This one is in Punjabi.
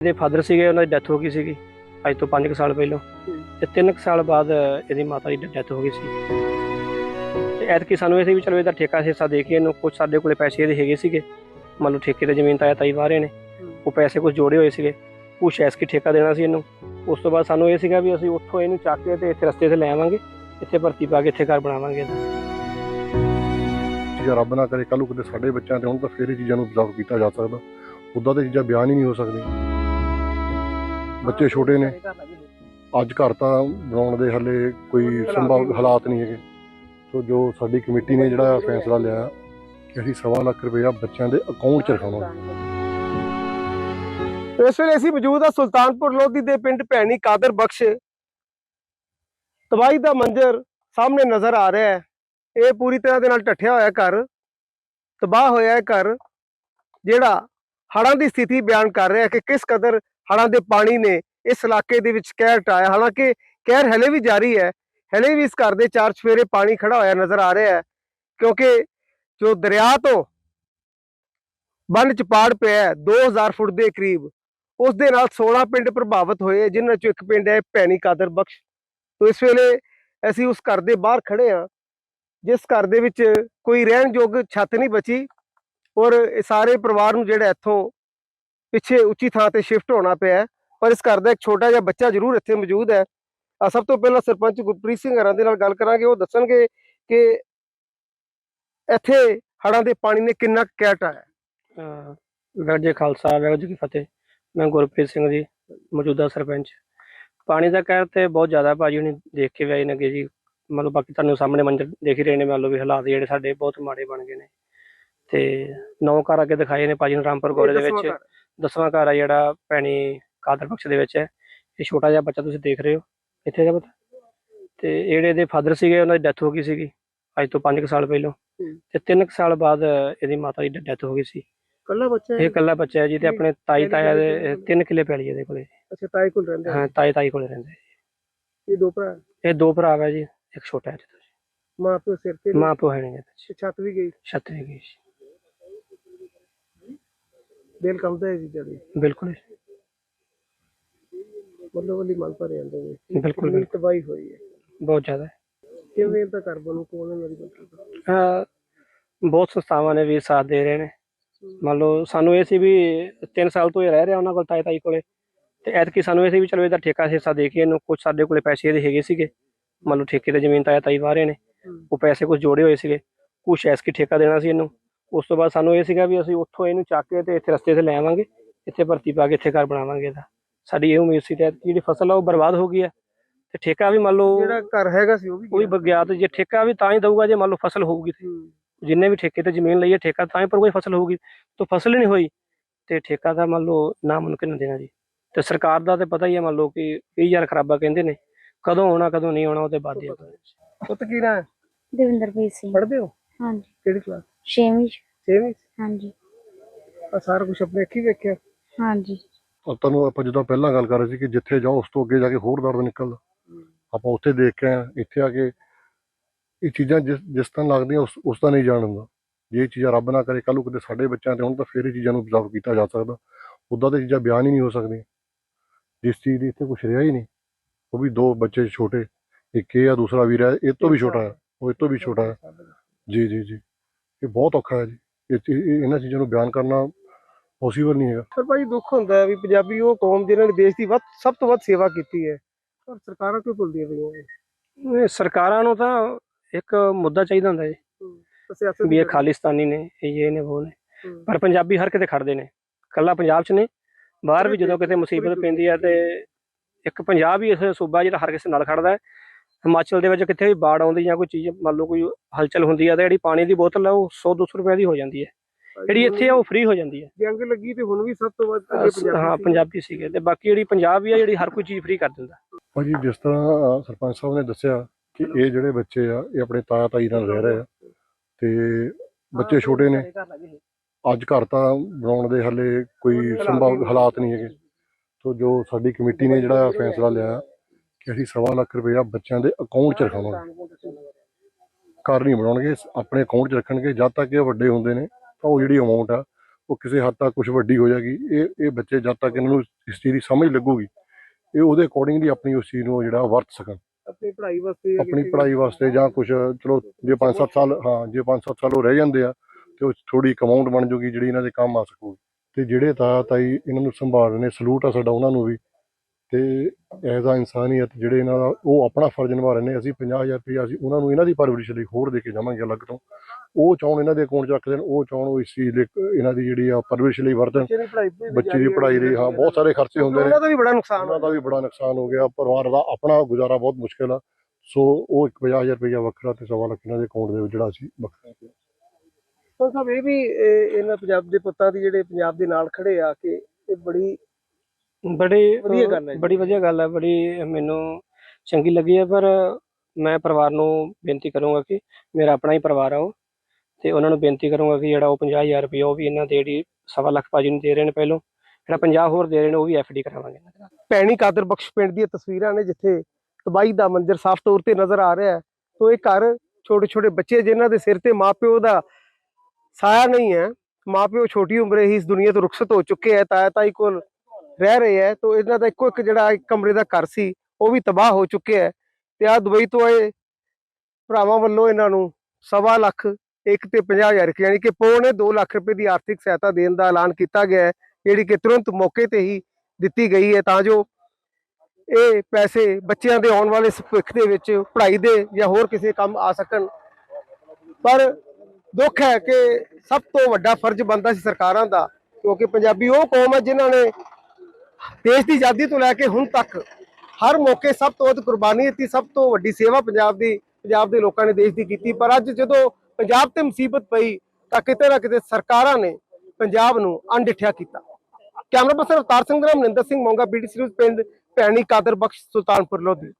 ਇਹਦੇ ਫਾਦਰ ਸੀਗੇ ਉਹਨਾਂ ਦੀ ਡੈਥ ਹੋ ਗਈ ਸੀਗੀ ਅੱਜ ਤੋਂ 5 ਸਾਲ ਪਹਿਲਾਂ। ਤੇ 3 ਸਾਲ ਬਾਅਦ ਇਹਦੀ ਮਾਤਾ ਦੀ ਡੈਥ ਹੋ ਗਈ ਸੀ। ਤੇ ਐਤਕੀ ਸਾਨੂੰ ਇਹ ਸੀ ਵੀ ਚਲੋ ਇਹਦਾ ਠੇਕਾ ਹਿੱਸਾ ਦੇ ਕੇ ਇਹਨੂੰ ਕੁਝ ਸਾਡੇ ਕੋਲੇ ਪੈਸੇ ਇਹਦੇ ਹੈਗੇ ਸੀਗੇ। ਮੰਨ ਲਓ ਠੇਕੇ ਤੇ ਜ਼ਮੀਨ ਤਾਇਆ ਤਾਈ ਵਾਰੇ ਨੇ। ਉਹ ਪੈਸੇ ਕੁਝ ਜੋੜੇ ਹੋਏ ਸੀਗੇ। ਕੁਛ ਐਸਕੀ ਠੇਕਾ ਦੇਣਾ ਸੀ ਇਹਨੂੰ। ਉਸ ਤੋਂ ਬਾਅਦ ਸਾਨੂੰ ਇਹ ਸੀਗਾ ਵੀ ਅਸੀਂ ਉੱਥੋਂ ਇਹਨੂੰ ਚੱਕ ਕੇ ਤੇ ਇੱਥੇ ਰਸਤੇ ਤੇ ਲੈ ਆਵਾਂਗੇ। ਇੱਥੇ ਭਰਤੀ ਪਾ ਕੇ ਇੱਥੇ ਘਰ ਬਣਾਵਾਂਗੇ ਇਹਦਾ। ਚੀਜ਼ਾਂ ਰੱਬ ਨਾ ਕਰੇ ਕੱਲ੍ਹ ਨੂੰ ਕਿਤੇ ਸਾਡੇ ਬੱਚਿਆਂ ਤੇ ਹੁਣ ਤਾਂ ਫਿਰ ਇਹ ਚੀਜ਼ਾਂ ਨੂੰ ਪ੍ਰੀਜ਼ਰਵ ਕੀਤਾ ਜਾ ਸਕਦਾ। ਉੱਦਾਂ ਤੇ ਚੀਜ਼ਾਂ ਬਿਆਨ ਹੀ ਨਹੀਂ ਹੋ ਸਕਦੀਆਂ। ਬੱਚੇ ਛੋਟੇ ਨੇ। ਅੱਜ ਘਰ ਤਾਂ ਬਣਾਉਣ ਦੇ ਹਲੇ ਕੋਈ ਸੰਭਵ ਹਾਲਾਤ ਨਹੀਂ। ਹੈਗੇ। ਸੋ ਜੋ ਸਾਡੀ ਕਮੇਟੀ ਨੇ ਜਿਹੜਾ ਫੈਸਲਾ ਲਿਆ ਕਿ ਅਸੀਂ ਸਵਾ ਲੱਖ ਰੁਪਇਆ ਬੱਚਿਆਂ ਦੇ ਅਕਾਊਂਟ 'ਚ ਰਖਾਵਾਂਗੇ ਇਸ ਵੇਲੇ ਅਸੀਂ ਮੌਜੂਦ ਹਾਂ ਸੁਲਤਾਨਪੁਰ ਲੋਧੀ ਦੇ ਪਿੰਡ ਭੈਣੀ ਕਾਦਰ ਬਖਸ਼। ਤਬਾਹੀ ਦਾ ਮੰਜ਼ਰ ਸਾਹਮਣੇ ਨਜ਼ਰ ਆ ਰਿਹਾ ਹੈ। ਇਹ ਪੂਰੀ ਤਰ੍ਹਾਂ ਦੇ ਨਾਲ ਢੱਠਿਆ ਹੋਇਆ ਘਰ ਤਬਾਹ ਹੋਇਆ ਹੈ ਘਰ ਜਿਹੜਾ ਹੜ੍ਹਾਂ ਦੀ ਸਥਿਤੀ ਬਿਆਨ ਕਰ ਰਿਹਾ ਹੈ ਕਿ ਕਿਸ ਕਦਰ ਹੜ੍ਹਾਂ ਦੇ ਪਾਣੀ ਨੇ ਇਸ ਇਲਾਕੇ ਦੇ ਵਿੱਚ ਕਹਿਰ ਟਾਇਆ। ਹਾਲਾਂਕਿ ਕਹਿਰ ਹਲੇ ਵੀ ਜਾਰੀ ਹੈ। ਹਲੇ ਵੀ ਇਸ ਘਰ ਦੇ ਚਾਰ ਚਫੇਰੇ ਪਾਣੀ ਖੜਾ ਹੋਇਆ ਨਜ਼ਰ ਆ ਰਿਹਾ ਹੈ ਕਿਉਂਕਿ ਜੋ ਦਰਿਆ ਤੋਂ ਬੰਨ ਚ ਪਾੜ ਪਿਆ ਹੈ 2000 ਫੁੱਟ ਦੇ ਕਰੀਬ, ਉਸ ਦੇ ਨਾਲ 16 ਪਿੰਡ ਪ੍ਰਭਾਵਿਤ ਹੋਏ ਜਿਨ੍ਹਾਂ ਚੋਂ ਇੱਕ ਪਿੰਡ ਹੈ ਭੈਣੀ ਕਾਦਰ ਬਖਸ਼। ਤੋਂ ਇਸ ਵੇਲੇ ਅਸੀਂ ਉਸ ਘਰ ਦੇ ਬਾਹਰ ਖੜੇ ਹਾਂ, ਜਿਸ ਘਰ ਦੇ ਵਿੱਚ ਕੋਈ ਰਹਿਣ ਯੋਗ ਛੱਤ ਨਹੀਂ ਬਚੀ ਔਰ ਇਹ ਸਾਰੇ ਪਰਿਵਾਰ ਨੂੰ ਜਿਹੜਾ ਇੱਥੋਂ ਪਿੱਛੇ ਉੱਚੀ ਥਾਂ ਤੇ ਸ਼ਿਫਟ ਹੋਣਾ ਪਿਆ ਹੈ। ਪਰ ਇਸ ਘਰ ਦਾ ਇੱਕ ਛੋਟਾ ਜਿਹਾ ਬੱਚਾ ਜ਼ਰੂਰ ਇੱਥੇ ਮੌਜੂਦ ਹੈ। ਆ ਸਭ ਤੋਂ ਪਹਿਲਾਂ ਸਰਪੰਚ ਗੁਰਪ੍ਰੀਤ ਸਿੰਘ ਹਰਾਂ ਦੇ ਨਾਲ ਗੱਲ ਕਰਾਂਗੇ। ਉਹ ਦੱਸਣਗੇ ਕਿ ਇੱਥੇ ਹੜ੍ਹਾਂ ਦੇ ਪਾਣੀ ਨੇ ਕਿੰਨਾ ਕੁ ਕਹਿ ਢਾਇਆ ਜੀ ਖਾਲਸਾ ਵਾਹਿਗੁਰੂ ਕੀ ਫਤਿਹ। ਮੈਂ ਗੁਰਪ੍ਰੀਤ ਸਿੰਘ ਜੀ, ਮੌਜੂਦਾ ਸਰਪੰਚ। ਪਾਣੀ ਦਾ ਕਹਿਰ ਤੇ ਬਹੁਤ ਜ਼ਿਆਦਾ ਭਾਜੀ ਹੁਣੀ ਦੇਖ ਕੇ ਵੀ ਨਗੇ ਜੀ। ਮਤਲਬ ਬਾਕੀ ਤੁਹਾਨੂੰ ਸਾਹਮਣੇ ਮੰਜ਼ਰ ਦੇਖ ਹੀ ਰਹੇ ਨੇ, ਮੰਨ ਲਓ ਵੀ ਹਾਲਾਤ ਜਿਹੜੇ ਸਾਡੇ ਬਹੁਤ ਮਾੜੇ ਬਣ ਗਏ ਨੇ। ਤੇ ਨੌ ਘਰ ਅੱਗੇ ਦਿਖਾਏ ਨੇ ਭਾਜੀ ਨੂੰ ਰਾਮਪੁਰ ਗੋਰੇ ਦੇ ਵਿੱਚ। ਦਸਵਾਂ ਘਰ ਆ ਜਿਹੜਾ ਭੈਣੀ ਕਾਦਰ ਬਖਸ਼ ਦੇ ਵਿੱਚ ਹੈ। ਇਹ ਛੋਟਾ ਜਿਹਾ ਬੱਚਾ ਤੁਸੀਂ ਦੇਖ ਰਹੇ ਹੋ। ਇੱਥੇ ਦਾ ਪਤਾ। ਤੇ ਇਹ ਜਿਹੜੇ ਇਹਦੇ ਫਾਦਰ ਸੀਗੇ ਉਹਨਾਂ ਦੀ ਡੈਥ ਹੋ ਗਈ ਸੀਗੀ ਅੱਜ ਤੋਂ 5 ਸਾਲ ਪਹਿਲਾਂ। ਤੇ 3 ਸਾਲ ਬਾਅਦ ਇਹਦੀ ਮਾਤਾ ਦੀ ਡੈਥ ਹੋ ਗਈ ਸੀ। ਕੱਲਾ ਬੱਚਾ ਇਹ ਇਕੱਲਾ ਬੱਚਾ ਹੈ ਜੀ ਤੇ ਆਪਣੇ ਤਾਈ ਤਾਇਆ ਦੇ? ਤਿੰਨ ਕਿੱਲੇ ਪੈਲੀ ਇਹਦੇ ਕੋਲੇ। ਅੱਛਾ ਤਾਏ ਕੋਲ ਰਹਿੰਦੇ ਹਾਂ ਤਾਈ ਤਾਈ ਕੋਲੇ ਰਹਿੰਦੇ ਇਹ ਦੋ ਭਰਾ ਇਹ ਦੋ ਭਰਾ ਹੈ ਜੀ ਇੱਕ ਛੋਟਾ ਹੈ ਜੀ ਮਾਂ ਪਿਓ ਸਿਰ ਤੇ ਮਾਂ ਪਿਓ ਹੈ ਨਹੀਂ ਛੱਤ ਵੀ ਗਈ? ਛੱਤ ਵੀ ਗਈ ਦਿਲ ਕੰਬਦਾ ਹੈ ਜੀ ਜਦੀ ਬਿਲਕੁਲ ਮਤਲਬ ਵਾਲੀ ਮਨ ਭਰ ਜਾਂਦੇ ਨੇ। ਬਿਲਕੁਲ, ਕਿੰਨੀ ਤਬਾਹੀ ਹੋਈ ਹੈ। ਬਹੁਤ ਜ਼ਿਆਦਾ। ਕਿਵੇਂ ਤਾਂ ਕਰ ਬਣੂ ਕੋਲ ਮੇਰੀ ਗੱਲ ਅਹ ਬਹੁਤ ਸੰਸਥਾਵਾਂ ਨੇ ਵੀ ਸਾਥ ਦੇ ਰਹੇ ਨੇ। ਮੰਨ ਲਓ ਸਾਨੂੰ ਇਹ ਸੀ ਵੀ 3 ਸਾਲ ਤੋਂ ਇਹ ਰਹਿ ਰਿਹਾ ਉਹਨਾਂ ਕੋਲ ਤਾਈ ਤਾਈ ਕੋਲੇ। ਤੇ ਐਤਕੀ ਸਾਨੂੰ ਇਹ ਸੀ ਵੀ ਚਲੋ ਇਹਦਾ ਠੇਕਾ ਹਿੱਸਾ ਦੇ ਕੇ ਇਹਨੂੰ ਕੁਝ ਸਾਡੇ ਕੋਲੇ ਪੈਸੇ ਇਹਦੇ ਹੈਗੇ ਸੀਗੇ। ਮੰਨ ਲਓ ਠੇਕੇ ਤੇ ਜ਼ਮੀਨ ਤਾਇਆ ਤਾਈ ਵਾਰੇ ਨੇ। ਉਹ ਪੈਸੇ ਕੁਝ ਜੋੜੇ ਹੋਏ ਸੀਗੇ। ਕੁਛ ਐਸਕੀ ਠੇਕਾ ਦੇਣਾ ਸੀ ਇਹਨੂੰ। ਉਸ ਤੋਂ ਬਾਅਦ ਸਾਨੂੰ ਇਹ ਸੀਗਾ ਵੀ ਅਸੀਂ ਉੱਥੋਂ ਇਹਨੂੰ ਚੱਕ ਕੇ ਤੇ ਇੱਥੇ ਰਸਤੇ ਤੇ ਲੈ ਆਵਾਂਗੇ ਇੱਥੇ ਭਰਤੀ ਪਾ ਕੇ ਇੱਥੇ ਘਰ ਬਣਾਵਾਂਗੇ ਇਹਦਾ। ਸਾਡੀ ਇਹ ਉਮੀਦ ਸੀ ਤੇ ਜਿਹੜੀ ਫਸਲ ਆ ਉਹ ਬਰਬਾਦ ਹੋ ਗਈ ਹੈ। ਤੇ ਠੇਕਾ ਵੀ ਮੰਨ ਲਓ ਜਿਹੜਾ ਘਰ ਹੈਗਾ ਸੀ ਉਹ ਵੀ ਉਹ ਵੀ ਬਗਿਆਤ ਜੇ ਠੇਕਾ ਵੀ ਤਾਂ ਹੀ ਦਊਗਾ ਜੇ ਮੰਨ ਲਓ ਫਸਲ ਹੋਊਗੀ ਤੇ। ਹੂੰ। ਜਿੰਨੇ ਵੀ ਠੇਕੇ ਤੇ ਜ਼ਮੀਨ ਲਈ ਹੈ ਠੇਕਾ ਤਾਂ ਹੀ ਪਰ ਕੋਈ ਫਸਲ ਹੋਊਗੀ। ਤਾਂ ਫਸਲ ਹੀ ਨਹੀਂ ਹੋਈ ਤੇ ਠੇਕਾ ਤਾਂ ਮੰਨ ਲਓ ਨਾ ਮੁਮਕਿਨ ਦੇਣਾ ਜੀ। ਤੇ ਸਰਕਾਰ ਦਾ ਤੇ ਪਤਾ ਹੀ ਹੈ ਮੰਨ ਲਓ ਕਿ 20000 ਖਰਾਬਾ ਕਹਿੰਦੇ ਨੇ ਕਦੋਂ ਆਉਣਾ ਕਦੋਂ ਨਹੀਂ ਆਉਣਾ ਉਹਦੇ ਬਾਅਦ ਹੀ ਆ। ਪੁੱਤ ਕੀ ਨਾ ਦਵਿੰਦਰਪ੍ਰੀਤ ਸਿੰਘ। ਪੜਦੇ ਹੋ? ਹਾਂਜੀ। ਕਿਹੜੀ ਕਲਾਸ? ਛੇਵੀਂ ਚ, 6ਵੀਂ ਹਾਂਜੀ। ਆ ਸਾਰਾ ਕੁਝ ਆਪਣੇ ਅੱਖੀ ਵੇਖਿਆ? ਹਾਂਜੀ। ਤਾਂ ਤੁਹਾਨੂੰ ਆਪਾਂ ਜਦੋਂ ਪਹਿਲਾਂ ਗੱਲ ਕਰ ਰਹੇ ਸੀ ਕਿ ਜਿੱਥੇ ਜਾਓ ਉਸ ਤੋਂ ਅੱਗੇ ਜਾ ਕੇ ਹੋਰ ਦਰਦ ਨਿਕਲਦਾ। ਆਪਾਂ ਉੱਥੇ ਦੇਖ ਕੇ ਆਏ, ਇੱਥੇ ਆ ਕੇ ਇਹ ਚੀਜ਼ਾਂ ਜਿਸ ਜਿਸ ਤਰ੍ਹਾਂ ਲੱਗਦੀਆਂ ਉਸ ਉਸ ਦਾ ਨਹੀਂ ਜਾਣ ਹੁੰਦਾ ਜੇ ਇਹ ਚੀਜ਼ਾਂ ਰੱਬ ਨਾ ਕਰੇ ਕੱਲ੍ਹ ਨੂੰ ਕਿਤੇ ਸਾਡੇ ਬੱਚਿਆਂ ਤੇ ਹੁਣ ਤਾਂ ਫਿਰ ਇਹ ਚੀਜ਼ਾਂ ਨੂੰ ਪ੍ਰੀਜ਼ਰਵ ਕੀਤਾ ਜਾ ਸਕਦਾ। ਉੱਦਾਂ ਤੇ ਚੀਜ਼ਾਂ ਬਿਆਨ ਹੀ ਨਹੀਂ ਹੋ ਸਕਦੀਆਂ। ਜਿਸ ਚੀਜ਼ ਦੀ ਇੱਥੇ ਕੁਝ ਰਿਹਾ ਹੀ ਨਹੀਂ। ਉਹ ਵੀ ਦੋ ਬੱਚੇ ਛੋਟੇ ਇੱਕ ਇਹ ਆ ਦੂਸਰਾ ਵੀਰ ਹੈ ਇਹ ਤੋਂ ਵੀ ਛੋਟਾ ਹੈ। ਉਹ ਇਹ ਤੋਂ ਵੀ ਛੋਟਾ ਹੈ। ਜੀ ਜੀ ਜੀ। ਇਹ ਬਹੁਤ ਔਖਾ ਹੈ ਜੀ। ਇਹ ਚੀ- ਇਹ- ਇਹਨਾਂ ਚੀਜ਼ਾਂ ਨੂੰ ਬਿਆਨ ਕਰਨਾ ਪੋਸੀਬਲ ਨਹੀਂ ਹੈਗਾ। ਪਰ ਭਾਈ ਦੁੱਖ ਹੁੰਦਾ ਹੈ ਵੀ ਪੰਜਾਬੀ ਉਹ ਕੌਮ ਜਿਨ੍ਹਾਂ ਨੇ ਦੇਸ਼ ਦੀ ਵੱਧ ਸਭ ਤੋਂ ਵੱਧ ਸੇਵਾ ਕੀਤੀ ਹੈ। ਪਰ ਸਰਕਾਰਾਂ ਕਿਉਂ ਭੁੱਲਦੀਆਂ ਪਈਆਂ ਨੇ ਇਹ ਸਰਕਾਰਾਂ ਨੂੰ ਤਾਂ ਇੱਕ ਮੁੱਦਾ ਚਾਹੀਦਾ ਹੁੰਦਾ ਜੀ। ਤਾਂ ਸਿਆਸਤ ਵੀ ਇਹ ਖਾਲਿਸਤਾਨੀ ਨੇ ਇਹ ਇਹ ਨੇ ਉਹ ਨੇ। ਹੂੰ। ਪਰ ਪੰਜਾਬੀ ਹਰ ਕਿਤੇ ਖੜਦੇ ਨੇ। ਕੱਲਾ ਪੰਜਾਬ 'ਚ ਨੇ ਬਾਹਰ ਵੀ ਜਦੋਂ ਕਿਤੇ ਮੁਸੀਬਤ ਪੈਂਦੀ ਹੈ ਤੇ ਇੱਕ ਪੰਜਾਬ ਹੀ ਇਸ ਸੂਬਾ ਜਿਹੜਾ ਹਰ ਕਿਸੇ ਨਾਲ ਖੜਦਾ ਹੈ। ਹਿਮਾਚਲ ਦੇ ਵਿੱਚ ਕਿੱਥੇ ਵੀ ਬਾੜ ਆਉਂਦੀ ਜਾਂ ਕੋਈ ਚੀਜ਼ ਮੰਨ ਲਓ ਕੋਈ ਹਲਚਲ ਹੁੰਦੀ ਹੈ ਤਾਂ ਜਿਹੜੀ ਪਾਣੀ ਦੀ ਬੋਤਲ ਹੈ ਉਹ 100 200 ਰੁਪਏ ਦੀ ਹੋ ਜਾਂਦੀ ਹੈ। ਜਿਹੜੀ ਇੱਥੇ ਆ ਉਹ ਫ੍ਰੀ ਹੋ ਜਾਂਦੀ ਹੈ। ਜੰਗ ਲੱਗੀ ਤੇ ਹੁਣ ਵੀ ਸਭ ਤੋਂ ਵੱਧ ਹਾਂ। ਪੰਜਾਬੀ ਸੀਗੇ ਤੇ ਬਾਕੀ ਜਿਹੜੀ ਪੰਜਾਬ ਵੀ ਆ ਜਿਹੜੀ ਹਰ ਕੋਈ ਚੀਜ਼ ਫ੍ਰੀ ਕਰ ਦਿੰਦਾ। ਭਾਜੀ ਜਿਸ ਤਰ੍ਹਾਂ ਸਰਪੰਚ ਸਾਹਿਬ ਨੇ ਦੱਸਿਆ ਕਿ ਇਹ ਜਿਹੜੇ ਬੱਚੇ ਆ ਇਹ ਆਪਣੇ ਤਾਇਆ ਤਾਈ ਨਾਲ ਰਹਿ ਰਹੇ ਆ ਤੇ ਬੱਚੇ ਛੋਟੇ ਨੇ। ਅੱਜ ਘਰ ਤਾਂ ਬਣਾਉਣ ਦੇ ਹਲੇ ਕੋਈ ਸੰਭਵ ਹਾਲਾਤ ਨਹੀਂ ਹੈਗੇ। ਸੋ ਜੋ ਸਾਡੀ ਕਮੇਟੀ ਨੇ ਜਿਹੜਾ ਫੈਸਲਾ ਲਿਆ ਕਿ ਅਸੀਂ ਸਵਾ ਲੱਖ ਰੁਪਇਆ ਬੱਚਿਆਂ ਦੇ ਅਕਾਊਂਟ 'ਚ ਰਖਾਵਾਂਗੇ ਘਰ ਨਹੀਂ ਬਣਾਉਣਗੇ ਆਪਣੇ ਅਕਾਊਂਟ 'ਚ ਰੱਖਣਗੇ। ਜਦ ਤੱਕ ਇਹ ਵੱਡੇ ਹੁੰਦੇ ਨੇ ਤਾਂ ਉਹ ਜਿਹੜੀ ਅਮਾਉਂਟ ਆ ਉਹ ਕਿਸੇ ਹੱਦ ਤੱਕ ਕੁਝ ਵੱਡੀ ਹੋ ਜਾਏਗੀ। ਇਹ ਇਹ ਬੱਚੇ ਜਦ ਤੱਕ ਇਹਨਾਂ ਨੂੰ ਇਸ ਚੀਜ਼ ਦੀ ਸਮਝ ਲੱਗੂਗੀ ਇਹ ਉਹਦੇ ਅਕੋਰਡਿੰਗਲੀ ਆਪਣੀ ਉਸ ਚੀਜ਼ ਨੂੰ ਜਿਹੜਾ ਵਰਤ ਸਕਣ। ਆਪਣੀ ਪੜ੍ਹਾਈ ਵਾਸਤੇ ਆਪਣੀ ਪੜ੍ਹਾਈ ਵਾਸਤੇ ਜਾਂ ਕੁਝ ਚਲੋ ਜੇ 5-7 ਸਾਲ ਹਾਂ ਜੇ 5-7 ਸਾਲ ਉਹ ਰਹਿ ਜਾਂਦੇ ਆ ਤੇ ਉਹ ਥੋੜੀ ਅਮਾਉਂਟ ਬਣ ਜੂਗੀ ਜਿਹੜੀ ਇਹਨਾਂ ਦੇ ਕੰਮ ਆ ਸਕੂਗੀ। ਤੇ ਜਿਹੜੇ ਤਾਇਆ ਤਾਈ ਇਹਨਾਂ ਨੂੰ ਸੰਭਾਲ ਰਹੇ ਨੇ ਸਲੂਟ ਆ ਸਾਡਾ ਉਹਨਾਂ ਨੂੰ ਵੀ ਤੇ ਐਜ਼ ਆ ਇਨਸਾਨੀਅਤ ਜਿਹੜੇ ਇਹਨਾਂ ਦਾ ਉਹ ਆਪਣਾ ਫਰਜ਼ ਨਿਭਾ ਰਹੇ ਨੇ ਅਸੀਂ 50000 ਰੁਪਏ ਅਸੀਂ ਉਹਨਾਂ ਨੂੰ ਇਹਨਾਂ ਦੀ ਪਰਵਰਿਸ਼ ਲਈ ਹੋਰ ਦੇ ਕੇ ਜਾਵਾਂਗੇ ਅਲੱਗ ਤੋਂ। ਉਹ ਚਾਹਣ ਇਹਨਾਂ ਦੇ ਅਕਾਊਂਟ 'ਚ ਰੱਖ ਦੇਣ ਉਹ ਚਾਹਣ ਉਹ ਇਸ ਚੀਜ਼ ਲਈ ਇਹਨਾਂ ਦੀ ਜਿਹੜੀ ਆ ਪਰਵਰਿਸ਼ ਲਈ ਵਰਤਣ ਬੱਚੇ ਦੀ ਪੜ੍ਹਾਈ ਲਈ ਹਾਂ ਬਹੁਤ ਸਾਰੇ ਖਰਚੇ ਹੁੰਦੇ ਨੇ। ਉਹਨਾਂ ਦਾ ਵੀ ਬੜਾ ਨੁਕਸਾਨ ਉਹਨਾਂ ਦਾ ਵੀ ਬੜਾ ਨੁਕਸਾਨ ਹੋ ਗਿਆ ਪਰਿਵਾਰ ਦਾ ਆਪਣਾ ਗੁਜ਼ਾਰਾ ਬਹੁਤ ਮੁਸ਼ਕਿਲ ਆ। ਸੋ ਉਹ ਇੱਕ 50000 ਰੁਪਇਆ ਵੱਖਰਾ ਤੇ ਸਵਾ ਲੱਖ ਇਹਨਾਂ ਦੇ ਅਕਾਊਂਟ ਦੇ ਵਿੱਚ ਜਿਹੜਾ ਅਸੀਂ ਵੱਖਰਾ ਪਿਆ ਪਰ ਸਾਹਿਬ ਇਹ ਵੀ ਇਹ- ਇਹਨਾਂ ਪੰਜਾਬ ਦੇ ਪੁੱਤਾਂ ਦੀ ਜਿਹੜੇ ਪੰਜਾਬ ਦੇ ਨਾਲ ਖੜੇ ਆ ਕਿ ਇਹ ਬੜੀ ਬੜੀ ਵਧੀਆ ਗੱਲ ਹੈ ਜੀ। ਬੜੀ ਵਧੀਆ ਗੱਲ ਹੈ ਬੜੀ ਮੈਨੂੰ ਚੰਗੀ ਲੱਗੀ ਹੈ ਪਰ ਮੈਂ ਪਰਿਵਾਰ ਨੂੰ ਬੇਨਤੀ ਕਰੂੰਗਾ ਕਿ ਮੇਰਾ ਆਪਣਾ ਹੀ ਪਰਿਵਾਰ ਆ ਉਹ ਤੇ ਉਹਨਾਂ ਨੂੰ ਬੇਨਤੀ ਕਰੂੰਗਾ ਕਿ ਜਿਹੜਾ ਉਹ 50000 ਰੁਪਏ ਉਹ ਵੀ ਇਹਨਾਂ ਦੇ ਜਿਹੜੀ ਸਵਾ ਲੱਖ ਭਾਜੀ ਨੂੰ ਦੇ ਰਹੇ ਨੇ ਪਹਿਲੋਂ ਜਿਹੜਾ 50 ਹੋਰ ਦੇ ਰਹੇ ਨੇ ਉਹ ਵੀ ਐਫਡੀ ਕਰਾਵਾਂਗੇ ਇਹਨਾਂ ਦੇ ਨਾਲ। ਭੈਣੀ ਕਾਦਰ ਬਖਸ਼ ਪਿੰਡ ਦੀਆਂ ਤਸਵੀਰਾਂ ਨੇ ਜਿੱਥੇ ਤਬਾਹੀ ਦਾ ਮੰਜ਼ਰ ਸਾਫ਼ ਤੌਰ ਤੇ ਨਜ਼ਰ ਆ ਰਿਹਾ ਹੈ ਤੋ ਇਹ ਘਰ ਛੋਟੇ ਛੋਟੇ ਬੱਚੇ ਜਿਨ੍ਹਾਂ ਦੇ ਸਿਰ ਤੇ ਮਾਪਿਓ ਦਾ ਸਾਇਆ ਨਹੀਂ ਹੈ ਮਾਪਿਓ ਛੋਟੀ ਉਮਰੇ ਹੀ ਇਸ ਦੁਨੀਆ ਤੋਂ ਰੁਖਸਤ ਹੋ ਚੁੱਕੇ ਹੈ ਤਾਇਆ ਤਾਈ ਕੋਲ ਰਹਿ ਰਹੇ ਹੈ, ਤੋ ਇਹਨਾਂ ਦਾ ਇੱਕੋ ਇੱਕ ਜਿਹੜਾ ਕਮਰੇ ਦਾ ਘਰ ਸੀ, ਉਹ ਵੀ ਤਬਾਹ ਹੋ ਚੁੱਕਿਆ ਹੈ ਤੇ ਆ ਦੁਬਈ ਤੋਂ ਆਏ ਭਰਾਵਾਂ ਵੱਲੋਂ ਇਹਨਾਂ ਨੂੰ ਸਵਾ ਲੱਖ ਇੱਕ ਤੇ 50000 ਰੁਪਏ, ਯਾਨੀ ਕਿ ਪੌਣੇ 2 ਲੱਖ ਰੁਪਏ ਦੀ ਆਰਥਿਕ ਸਹਾਇਤਾ ਦੇਣ ਦਾ ਐਲਾਨ ਕੀਤਾ ਗਿਆ ਹੈ, ਜਿਹੜੀ ਕਿ ਤੁਰੰਤ ਮੌਕੇ ਤੇ ਹੀ ਦਿੱਤੀ ਗਈ ਹੈ। ਤਾਂ ਜੋ ਇਹ ਪੈਸੇ ਬੱਚਿਆਂ ਦੇ ਆਉਣ ਵਾਲੇ ਭਵਿੱਖ ਦੇ ਵਿੱਚ, ਪੜ੍ਹਾਈ ਦੇ ਜਾਂ ਹੋਰ ਕਿਸੇ ਕੰਮ ਆ ਸਕਣ। ਪਰ ਦੁੱਖ ਹੈ ਕਿ ਸਭ ਤੋਂ ਵੱਡਾ ਫਰਜ਼ ਬਣਦਾ ਸੀ ਸਰਕਾਰਾਂ ਦਾ, ਕਿਉਂਕਿ ਪੰਜਾਬੀ ਉਹ ਕੌਮ ਹੈ ਜਿਨ੍ਹਾਂ ਨੇ ਦੇਸ਼ ਦੀ ਆਜ਼ਾਦੀ ਤੋਂ ਲੈ ਕੇ ਹੁਣ ਤੱਕ ਹਰ ਮੌਕੇ ਸਭ ਤੋਂ ਵੱਧ ਕੁਰਬਾਨੀ ਦਿੱਤੀ, ਸਭ ਤੋਂ ਵੱਡੀ ਸੇਵਾ ਪੰਜਾਬ ਦੀ, ਪੰਜਾਬ ਦੇ ਲੋਕਾਂ ਨੇ ਦੇਸ਼ ਦੀ ਕੀਤੀ। ਪਰ ਅੱਜ ਜਦੋਂ ਪੰਜਾਬ ਤੇ ਮੁਸੀਬਤ ਪਈ, ਤਾਂ ਕਿਤੇ ਨਾ ਕਿਤੇ ਸਰਕਾਰਾਂ ਨੇ ਪੰਜਾਬ ਨੂੰ ਅਣਡਿੱਠਿਆ ਕੀਤਾ। ਕੈਮਰਾ ਪਰਸਨ ਅਵਤਾਰ ਸਿੰਘ ਦਾ ਮਨਿੰਦਰ ਸਿੰਘ ਮੋਂਗਾ ਬੀਡੀਸੀ ਨਿਊਜ਼ ਪਿੰਡ ਭੈਣੀ ਕਾਦਰ ਬਖਸ਼ ਸੁਲਤਾਨਪੁਰ, ਲੋਧੀ।